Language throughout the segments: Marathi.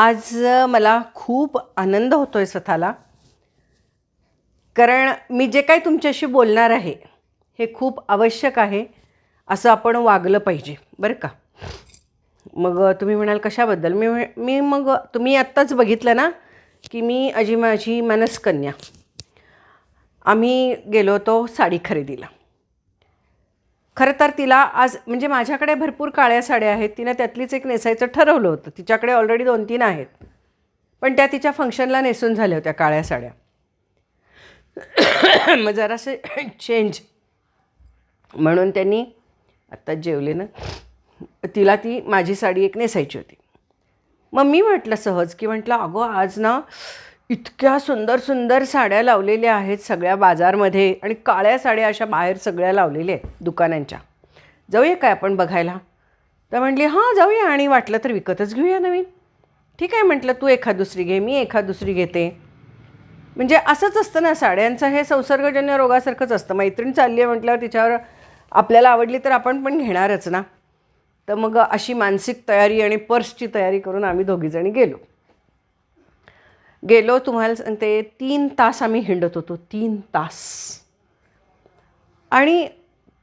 आज मला खूप आनंद होतो आहे स्वतःला. कारण मी जे काही तुमच्याशी बोलणार आहे हे खूप आवश्यक आहे असं आपण वागलं पाहिजे बरं का? मग तुम्ही म्हणाल कशाबद्दल? मी मी मग तुम्ही आत्ताच बघितलं ना की मी अजी माझी मनस्कन्या. आम्ही गेलो होतो साडी खरेदीला. खरं तर तिला आज म्हणजे माझ्याकडे भरपूर काळ्या साड्या आहेत तिनं त्यातलीच एक नेसायचं ठरवलं होतं. तिच्याकडे ऑलरेडी दोन तीन आहेत. पण त्या तिच्या फंक्शनला नेसून झाल्या होत्या काळ्या साड्या. मग जरासे चेंज म्हणून त्यांनी आत्ताच जेवले ना तिला ती माझी साडी एक नेसायची होती. मग मी म्हटलं सहज की म्हटलं अगं आज ना इतक्या सुंदर सुंदर साड्या लावलेल्या आहेत सगळ्या बाजारमध्ये आणि काळ्या साड्या अशा बाहेर सगळ्या लावलेल्या आहेत दुकानांच्या. जाऊया काय आपण बघायला? तर म्हटली हां जाऊया आणि वाटलं तर विकतच घेऊया नवीन. ठीक आहे म्हटलं तू एखाद दुसरी घे मी एखाद दुसरी घेते. म्हणजे असंच असतं ना साड्यांचं हे संसर्गजन्य रोगासारखंच असतं. मैत्रीण चालली आहे म्हटल्यावर तिच्यावर आपल्याला आवडली तर आपण पण घेणारच ना. तर मग अशी मानसिक तयारी आणि पर्सची तयारी करून आम्ही दोघीजणी गेलो. गेलो तुम्हाला सांगते तीन तास आम्ही हिंडत होतो तीन तास. आणि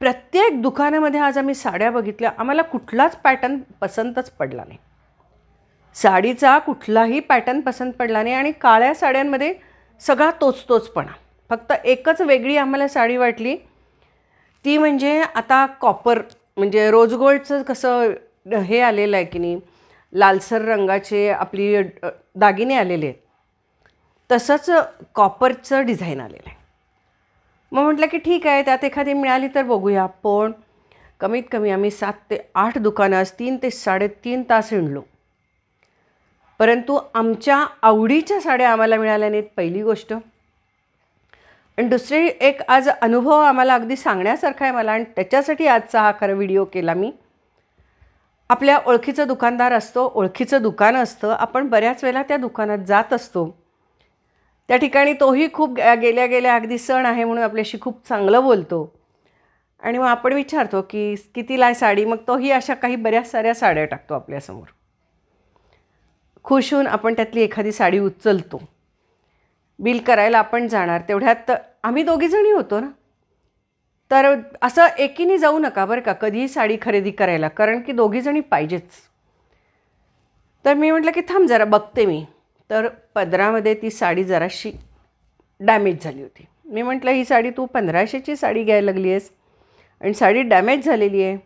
प्रत्येक दुकानामध्ये आज आम्ही साड्या बघितल्या आम्हाला कुठलाच पॅटर्न पसंतच पडला नाही. साडीचा कुठलाही पॅटर्न पसंत पडला नाही आणि काळ्या साड्यांमध्ये सगळा तोच तोचपणा फक्त एकच वेगळी आम्हाला साडी वाटली. ती म्हणजे आता कॉपर म्हणजे रोज गोल्डचं कसं हे आलेलं आहे की नाही लालसर रंगाचे आपली दागिने आलेले आहेत. तसंच कॉपरचं डिझाईन आलेलं आहे. मग म्हटलं की ठीक आहे त्यात एखादी मिळाली तर बघूया. पण कमीत कमी आम्ही सात ते आठ दुकानं आज तीन ते साडेतीन तास हिंडलो परंतु आमच्या आवडीच्या साड्या आम्हाला मिळाल्या नाहीत पहिली गोष्ट. आणि दुसरी एक आज अनुभव आम्हाला अगदी सांगण्यासारखा आहे मला आणि त्याच्यासाठी आजचा हा खरं व्हिडिओ केला मी. आपल्या ओळखीचं दुकानदार असतो ओळखीचं दुकान असतं आपण बऱ्याच वेळेला त्या दुकानात जात असतो. त्या ठिकाणी तोही खूप गेल्या गेल्या अगदी सण आहे म्हणून आपल्याशी खूप चांगलं बोलतो. आणि मग आपण विचारतो की कितीला आहे साडी मग तोही अशा काही बऱ्याच साऱ्या साड्या टाकतो आपल्यासमोर. खुश होऊन आपण त्यातली एखादी साडी उचलतो. बिल करायला आपण जाणार तेवढ्यात आम्ही दोघीजणी होतो ना. तर असं एकीने जाऊ नका बरं का कधीही साडी खरेदी करायला कारण की दोघीजणी पाहिजेच. तर मी म्हटलं की थांब जरा बघते मी. तर पदरामध्ये ती साडी जराशी डॅमेज झाली होती. मी म्हटलं ही साडी तू पंधराशेची साडी घ्यायला लागली आहेस आणि साडी डॅमेज झालेली आहे.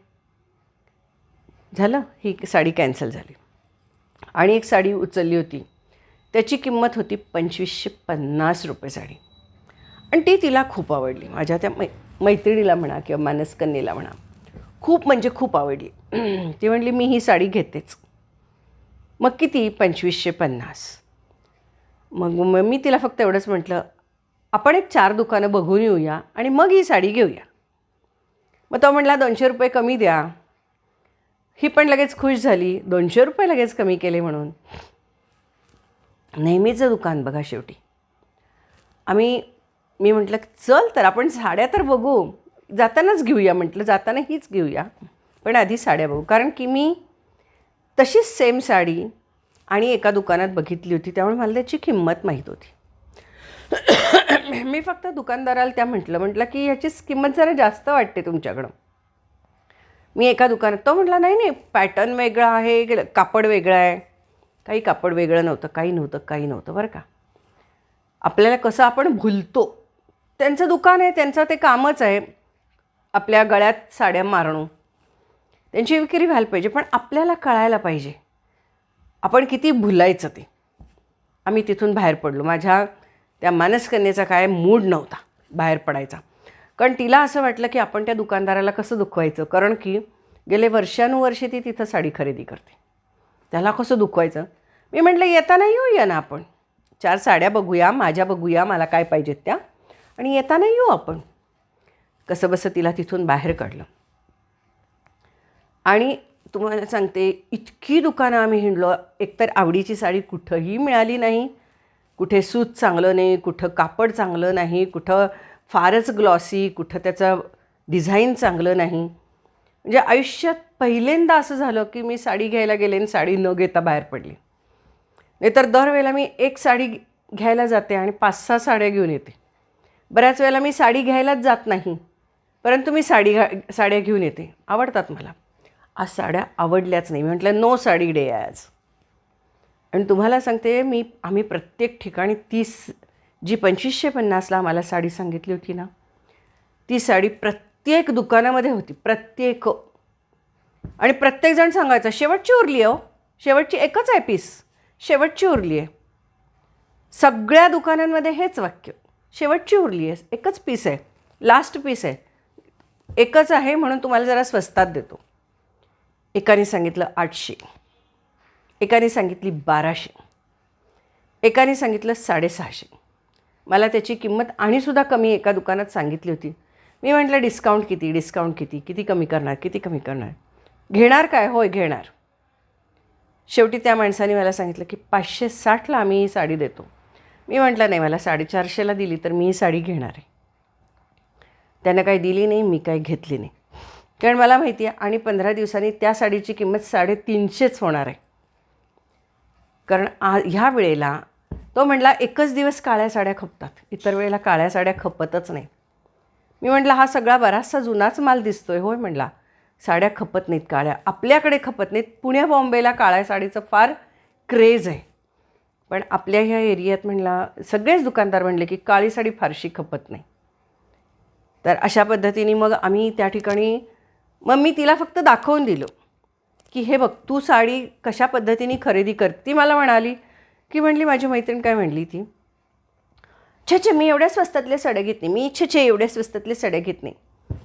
झालं ही साडी कॅन्सल झाली. आणि एक साडी उचलली होती. त्याची किंमत होती पंचवीसशे पन्नास रुपये साडी. आणि ती तिला खूप आवडली. माझ्या त्या मै मैत्रिणीला म्हणा किंवा मानसकन्येला म्हणा. खूप म्हणजे खूप आवडली. ती म्हणली मी ही साडी घेतेच. मग किती? पंचवीसशे पन्नास. मग मग मी तिला फक्त एवढंच म्हटलं आपण एक चार दुकानं बघून येऊया आणि मग ही साडी घेऊया. मग तो म्हटला दोनशे रुपये कमी द्या. ही पण लगेच खुश झाली दोनशे रुपये लगेच कमी केले म्हणून. नेहमीचं दुकान बघा शेवटी. आम्ही मी म्हटलं चल तर आपण साड्या तर बघू. जातानाच घेऊया म्हटलं जाताना हीच घेऊया. पण आधी साड्या बघू. कारण की मी तशीच सेम साडी आणि एका दुकानात बघितली होती त्यामुळे मला त्याची किंमत माहीत होती. मी फक्त दुकानदाराला त्या म्हटलं म्हटलं की ह्याची किंमत जरा जास्त वाटते तुमच्याकडं. मी एका दुकानात तो म्हटला नाही नाही पॅटर्न वेगळा आहे कापड वेगळं आहे. काही कापड वेगळं नव्हतं काही नव्हतं काही नव्हतं बरं का. आपल्याला कसं आपण भुलतो. त्यांचं दुकान आहे त्यांचं ते कामच आहे. आपल्या गळ्यात साड्या मारणं. त्यांची विक्री व्हायला पाहिजे पण आपल्याला कळायला पाहिजे. आपण किती भुलायचं ते. आम्ही तिथून बाहेर पडलो. माझ्या त्या मानसकन्येचा काय मूड नव्हता बाहेर पडायचा. कारण तिला असं वाटलं की आपण त्या दुकानदाराला कसं दुखवायचं? कारण की गेले वर्षानुवर्षे ती तिथं साडी खरेदी करते. त्याला कसं दुखवायचं? मी म्हटलं येताना येऊया ना आपण. चार साड्या बघूया माझ्या बघूया मला काय पाहिजेत त्या. आणि येताना येऊ आपण. कसं बसं तिला तिथून बाहेर काढलं. आणि तुम्हाला सांगते इतकी दुकानं आम्ही हिंडलो. एकतर आवडीची साडी कुठंही मिळाली नाही. कुठे सूत चांगलं नाही कुठं कापड चांगलं नाही कुठं फारच ग्लॉसी कुठं त्याचं डिझाईन चांगलं नाही. म्हणजे आयुष्यात पहिल्यांदा असं झालं की मी साडी घ्यायला गेले आणि साडी न घेता बाहेर पडली. नाहीतर दरवेळेला मी एक साडी घ्यायला जाते आणि पाच सहा साड्या घेऊन येते. बऱ्याच वेळेला मी साडी घ्यायलाच जात नाही परंतु मी साडी घा साड्या घेऊन येते. आवडतात मला. आज साड्या आवडल्याच नाही. मी म्हटलं नो साडी डे आज. आणि तुम्हाला सांगते मी आम्ही प्रत्येक ठिकाणी तीस जी पंचवीसशे पन्नासला आम्हाला साडी सांगितली होती ना ती साडी प्रत्येक दुकानामध्ये होती प्रत्येक. आणि प्रत्येकजण सांगायचं शेवटची उरली आहे हो. शेवटची एकच आहे पीस. शेवटची उरली आहे. सगळ्या दुकानांमध्ये हेच वाक्य शेवटची उरली आहे. एकच पीस आहे. लास्ट पीस आहे. एकच आहे म्हणून तुम्हाला जरा स्वस्तात देतो. एकाने सांगितलं आठशे. एकाने सांगितली बाराशे. एकाने सांगितलं साडेसहाशे. मला त्याची किंमत आणीसुद्धा कमी एका दुकानात सांगितली होती. मी म्हटलं डिस्काउंट किती? डिस्काउंट किती? किती कमी करणार? किती कमी करणार? घेणार काय? होय घेणार. शेवटी त्या माणसाने मला सांगितलं की पाचशे साठला आम्ही ही साडी देतो. मी म्हटलं नाही मला साडेचारशेला दिली तर मी ही साडी घेणार आहे. त्यानं काही दिली नाही मी काही घेतली नाही. कारण मला माहिती आहे आणि पंधरा दिवसांनी त्या साडीची किंमत साडेतीनशेच होणार आहे. कारण आ ह्या वेळेला तो म्हटला एकच दिवस काळ्या साड्या खपतात. इतर वेळेला काळ्या साड्या खपतच नाही. मी म्हटलं हा सगळा बराचसा जुनाच माल दिसतोय होय म्हटला साड्या खपत नाहीत काळ्या. आपल्याकडे खपत नाहीत. पुण्या बॉम्बेला काळ्या साडीचं फार क्रेज आहे. पण आपल्या ह्या एरियात म्हणला सगळेच दुकानदार म्हणले की काळी साडी फारशी खपत नाही. तर अशा पद्धतीने मग आम्ही त्या ठिकाणी मग मी तिला फक्त दाखवून दिलं की हे बघ तू साडी कशा पद्धतीने खरेदी कर. ती मला म्हणाली की म्हणली माझी मैत्रीण काय म्हणली ती? छे छे मी एवढ्या स्वस्तातल्या साड्या घेत नाही. मी छे छे एवढ्या स्वस्तातल्या साड्या घेत नाही.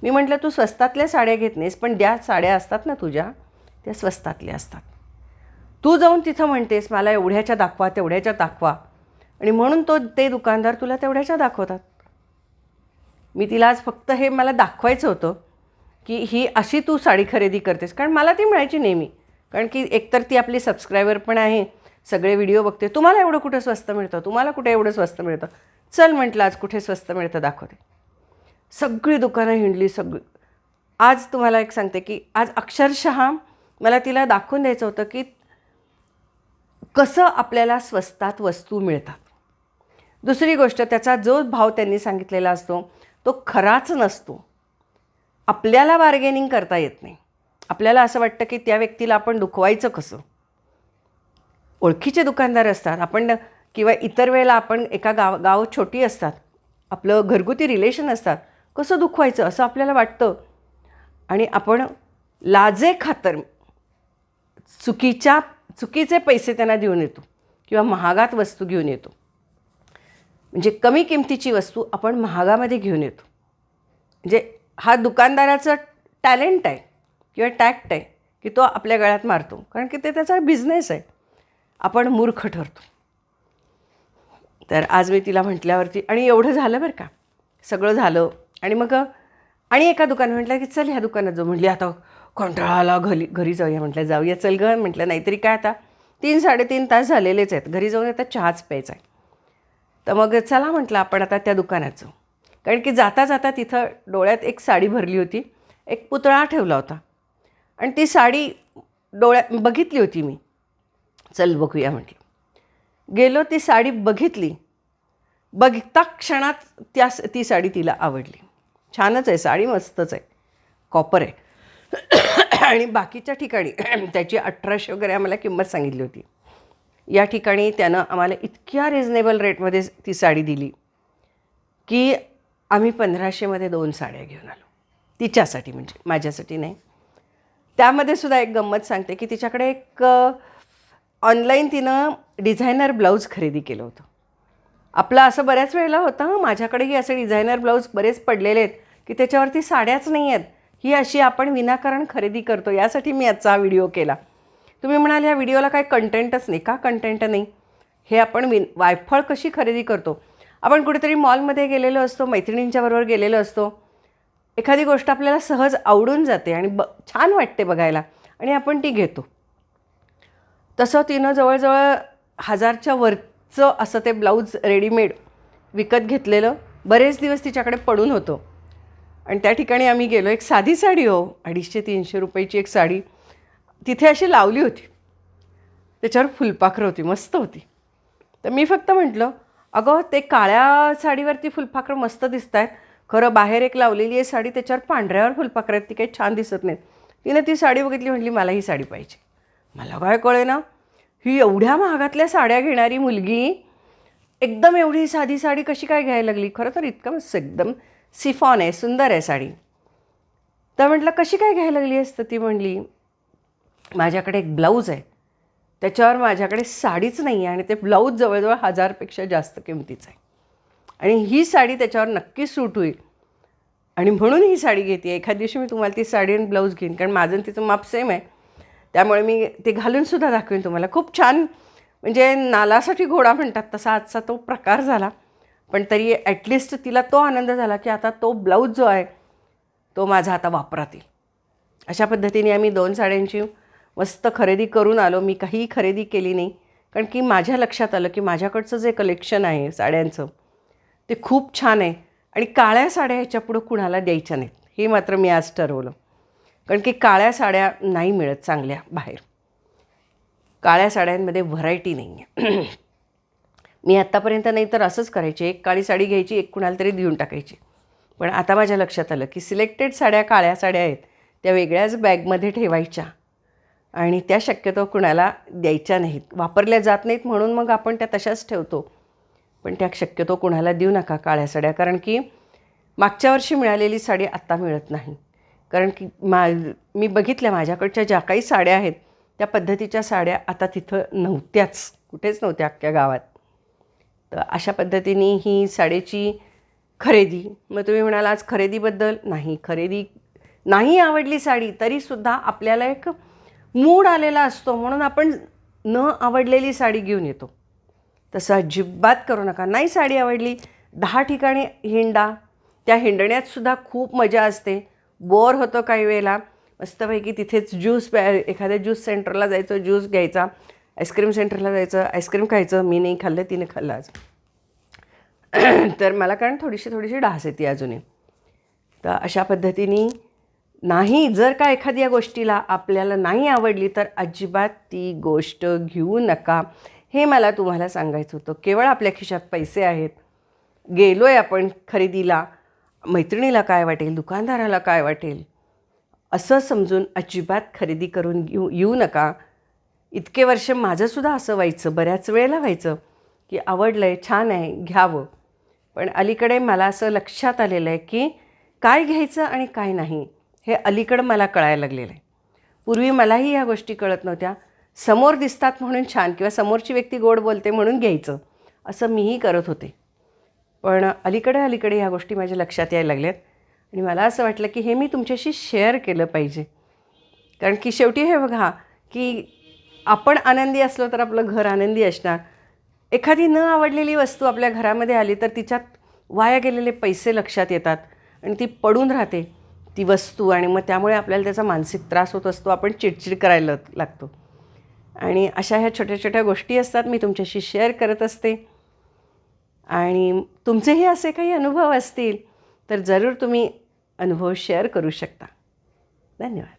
मी म्हटलं तू स्वस्तातल्या साड्या घेत नाहीस पण ज्या साड्या असतात ना तुझ्या त्या स्वस्तातल्या असतात. तू जाऊन तिथं म्हणतेस मला एवढ्याच्या दाखवा तेवढ्याच्या दाखवा. आणि म्हणून तो ते दुकानदार तुला तेवढ्याच्या दाखवतात. मी तिला आज फक्त हे मला दाखवायचं होतं. की ही अशी तू साडी खरेदी करतेस. कारण मला ती मिळायची नेहमी. कारण की एकतर ती आपली सबस्क्रायबर पण आहे. सगळे व्हिडिओ बघते. तुम्हाला एवढं कुठं स्वस्त मिळतं? तुम्हाला कुठे एवढं स्वस्त मिळतं? चल म्हटलं आज कुठे स्वस्त मिळतं दाखवते. सगळी दुकानं हिंडली सगळी. आज तुम्हाला एक सांगते की आज अक्षरशः मला तिला दाखवून द्यायचं होतं की कसं आपल्याला स्वस्तात वस्तू मिळतात. दुसरी गोष्ट त्याचा जो भाव त्यांनी सांगितलेला असतो तो खराच नसतो. आपल्याला बार्गेनिंग करता येत नाही. आपल्याला असं वाटतं की त्या व्यक्तीला आपण दुखवायचं कसं? ओळखीचे दुकानदार असतात. आपण किंवा इतर वेळेला आपण एका गाव गाव छोटी असतात. आपलं घरगुती रिलेशन असतात. कसं दुखवायचं? असं आपल्याला वाटतं. आणि आपण लाजे खातर चुकीच्या चुकीचे पैसे त्यांना देऊन येतो. किंवा महागात वस्तू घेऊन येतो. म्हणजे कमी किमतीची वस्तू आपण महागामध्ये घेऊन येतो. म्हणजे हा दुकानदाराचं टॅलेंट आहे किंवा टॅक्ट आहे की तो आपल्या गळ्यात मारतो. कारण की ते त्याचा बिझनेस आहे. आपण मूर्ख ठरतो. तर आज मी तिला म्हटल्यावरती आणि एवढं झालं बरं का? सगळं झालं. आणि मग आणि एका दुकानात म्हटलं की चल ह्या दुकानात जाऊ. म्हटली आता कंटाळाला घरी घरी जाऊया. म्हटलं जाऊया. चल ग. म्हटलं नाहीतरी काय आता? तीन साडेतीन तास झालेलेच आहेत. घरी जाऊन आता चहाच प्यायचा आहे. तर मग चला म्हटलं आपण आता त्या दुकानात जाऊ. कारण की जाता जाता तिथं डोळ्यात एक साडी भरली होती. एक पुतळा ठेवला होता. आणि ती साडी डोळ्यात बघितली होती मी. चल बघूया म्हटलं. गेलो ती साडी बघितली. बघता क्षणात त्या ती साडी तिला आवडली. छानच आहे साडी मस्तच आहे. कॉपर आहे. आणि बाकीच्या ठिकाणी त्याची अठराशे वगैरे आम्हाला किंमत सांगितली होती. या ठिकाणी त्यानं आम्हाला इतक्या रिजनेबल रेटमध्ये ती साडी दिली की आम्ही पंधराशेमध्ये दोन साड्या घेऊन आलो. तिच्यासाठी म्हणजे माझ्यासाठी नाही. त्यामध्ये सुद्धा एक गंमत सांगते की तिच्याकडे एक ऑनलाईन तिनं डिझायनर ब्लाऊज खरेदी केलं होतं. आपलं असं बऱ्याच वेळेला होतं माझ्याकडेही असे डिझायनर ब्लाऊज बरेच पडलेले आहेत की त्याच्यावरती साड्याच नाही आहेत. ही अशी आपण विनाकारण खरेदी करतो. यासाठी मी आजचा हा व्हिडिओ केला. तुम्ही म्हणाल या व्हिडिओला काय कंटेंटच नाही. का कंटेंट नाही? हे आपण विन वायफळ कशी खरेदी करतो? आपण कुठेतरी मॉलमध्ये गेलेलो असतो मैत्रिणींच्या बरोबर गेलेलो असतो. एखादी गोष्ट आपल्याला सहज आवडून जाते आणि ब छान वाटते बघायला आणि आपण ती घेतो. तसं तिनं जवळजवळ हजारच्या वरचं असं ते ब्लाऊज रेडीमेड विकत घेतलेलं बरेच दिवस तिच्याकडे पडून होतं. आणि त्या ठिकाणी आम्ही गेलो एक साधी साडी हो अडीचशे तीनशे रुपयाची एक साडी. तिथे अशी लावली होती. त्याच्यावर फुलपाखरं होती मस्त होती. तर मी फक्त म्हटलं अगं ते काळ्या साडीवरती फुलपाखरं मस्त दिसत आहेत खरं बाहेर एक लावलेली आहे साडी त्याच्यावर पांढऱ्यावर फुलपाखरं आहेत ती काही छान दिसत नाहीत. तिनं ती साडी बघितली म्हटली मला ही साडी पाहिजे. मला काय कळे ना ही एवढ्या महागातल्या साड्या घेणारी मुलगी एकदम एवढी साधी साडी कशी काय घ्यायला लागली? खरं तर इतकं मस्त एकदम सिफॉन आहे सुंदर आहे साडी. तर म्हटलं कशी काय घ्यायला लागली असतं ती? म्हणली. माझ्याकडे एक ब्लाऊज आहे. त्याच्यावर माझ्याकडे साडीच नाही आहे आणि ते ब्लाऊज जवळजवळ हजारपेक्षा जास्त किमतीचं आहे. आणि ही साडी त्याच्यावर नक्की सूट होईल. आणि म्हणून ही साडी घेते. एखाद दिवशी मी तुम्हाला ती साडी आणि ब्लाऊज घेईन कारण माझं आणि तिचं माप सेम आहे. त्यामुळे मी ते घालूनसुद्धा दाखवेन तुम्हाला. खूप छान म्हणजे नालासाठी घोडा म्हणतात तसा आजचा तो प्रकार झाला. पण तरी ॲटलिस्ट तिला तो आनंद झाला की आता तो ब्लाऊज जो आहे तो माझा आता वापरात येईल. अशा पद्धतीने आम्ही दोन साड्यांची मस्त खरेदी करून आलो. मी काहीही खरेदी केली नाही. कारण की माझ्या लक्षात आलं की माझ्याकडचं जे कलेक्शन आहे साड्यांचं ते खूप छान आहे. आणि काळ्या साड्या ह्याच्यापुढं कुणाला द्यायच्या नाहीत. हे मात्र मी आज ठरवलं. कारण की काळ्या साड्या नाही मिळत चांगल्या बाहेर. काळ्या साड्यांमध्ये व्हरायटी नाही आहे मी आत्तापर्यंत नाही तर असंच करायचे. एक काळी साडी घ्यायची एक कुणाला तरी देऊन टाकायची. पण आता माझ्या लक्षात आलं की सिलेक्टेड साड्या काळ्या साड्या आहेत. त्या वेगळ्याच बॅगमध्ये ठेवायच्या. आणि त्या शक्यतो कुणाला द्यायच्या नाहीत. वापरल्या जात नाहीत म्हणून मग आपण त्या तशाच ठेवतो. पण त्या शक्यतो कुणाला देऊ नका काळ्या साड्या कारण की मागच्या वर्षी मिळालेली साडी आत्ता मिळत नाही. कारण की मा मी बघितल्या माझ्याकडच्या ज्या काही साड्या आहेत त्या पद्धतीच्या साड्या आता तिथं नव्हत्याच कुठेच नव्हत्या अख्ख्या गावात. तर अशा पद्धतीने ही साडीची खरेदी मग तुम्ही म्हणाल आज खरेदीबद्दल नाही खरेदी नाही आवडली साडी तरीसुद्धा आपल्याला एक मूड आलेला असतो म्हणून आपण न आवडलेली साडी घेऊन येतो. तसं अजिबात करू नका. नाही साडी आवडली दहा ठिकाणी हिंडा. त्या हिंडण्यातसुद्धा खूप मजा असते. बोर होतं काही वेळेला. मस्तपैकी तिथेच ज्यूस प्या एखाद्या ज्यूस सेंटरला जायचं ज्यूस घ्यायचा. आईस्क्रीम सेंटरला जायचं आईस्क्रीम खायचं. मी नाही खाल्लं तिने खाल्लं आज. तर मला कारण थोडीशी थोडीशी डास येते अजूनही. तर अशा पद्धतीने नाही जर का एखाद्या गोष्टीला आपल्याला नाही आवडली तर अजिबात ती गोष्ट घेऊ नका. हे मला तुम्हाला सांगायचं होतं. केवळ आपल्या खिशात पैसे आहेत. गेलो आहे आपण खरेदीला. मैत्रिणीला काय वाटेल? दुकानदाराला काय वाटेल? असं समजून अजिबात खरेदी करून घेऊ येऊ नका. इतके वर्ष माझंसुद्धा असं व्हायचं बऱ्याच वेळेला व्हायचं की आवडलं आहे छान आहे घ्यावं. पण अलीकडे मला असं लक्षात आलेलं आहे की काय घ्यायचं आणि काय नाही. हे अलीकडं मला कळायला लागलेलं आहे. पूर्वी मलाही ह्या गोष्टी कळत नव्हत्या. समोर दिसतात म्हणून छान किंवा समोरची व्यक्ती गोड बोलते म्हणून घ्यायचं असं मीही करत होते. पण अलीकडे अलीकडे ह्या गोष्टी माझ्या लक्षात यायला लागल्यात आणि मला असं वाटलं की हे मी तुमच्याशी शेअर केलं पाहिजे. कारण की शेवटी हे बघा की आपण आनंदी असलो तर आपलं घर आनंदी असणार. एखादी न आवडलेली वस्तू आपल्या घरामध्ये आली तर तिच्यात वाया गेलेले पैसे लक्षात येतात आणि ती पडून राहते. ती वस्तू आणि मग त्यामुळे आपल्याला त्याचा मानसिक त्रास होत असतो आपण चिडचिड करायला लागतो. आणि अशा ह्या छोट्या छोट्या गोष्टी असतात मी तुमच्याशी शेअर करत असते. आणि तुमचेही असे काही अनुभव असतील तर जरूर तुम्ही अनुभव शेअर करू शकता. धन्यवाद.